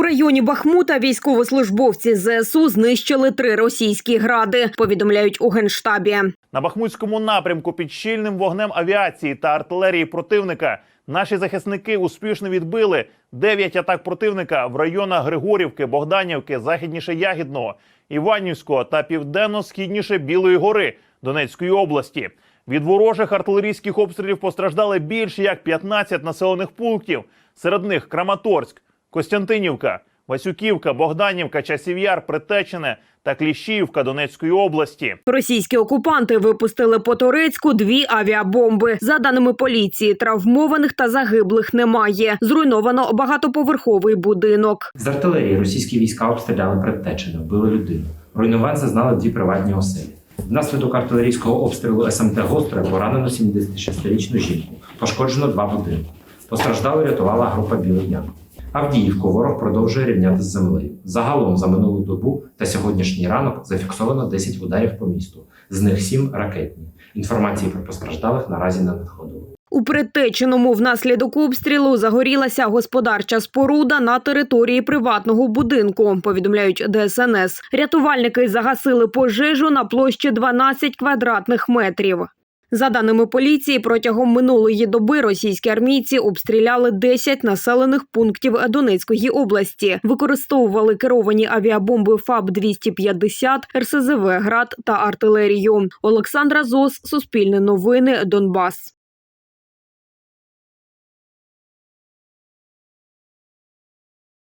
У районі Бахмута військовослужбовці ЗСУ знищили три російські гради. Повідомляють у генштабі. На Бахмутському напрямку під щільним вогнем авіації та артилерії противника наші захисники успішно відбили 9 атак противника в районах Григорівки, Богданівки, західніше Ягідного, Іванівського та південно-східніше Білої гори Донецької області. Від ворожих артилерійських обстрілів постраждали більше як 15 населених пунктів. Серед них Краматорськ, Костянтинівка, Васюківка, Богданівка, Часів'яр, Притечене та Кліщіївка Донецької області. Російські окупанти випустили по Турецьку дві авіабомби. За даними поліції, травмованих та загиблих немає. Зруйновано багатоповерховий будинок. З артилерії російські війська обстріляли предтечено, вбили людину. Руйнувань зазнали дві приватні оселі. Внаслідок артилерійського обстрілу СМТ Гостре поранено 76-річну жінку. Пошкоджено два будинки. Постраждали рятувала група Білий Ян. Авдіївку ворог продовжує рівняти з землею. Загалом за минулу добу та сьогоднішній ранок зафіксовано 10 ударів по місту, з них 7 ракетні. Інформації про постраждалих наразі не надходило. У Притеченому внаслідок обстрілу загорілася господарча споруда на території приватного будинку. Повідомляють ДСНС. Рятувальники загасили пожежу на площі 12 квадратних метрів. За даними поліції, протягом минулої доби російські армійці обстріляли 10 населених пунктів Донецької області, використовували керовані авіабомби ФАБ-250, РСЗВ «Град» та артилерію. Олександра Зос, Суспільне новини, Донбас.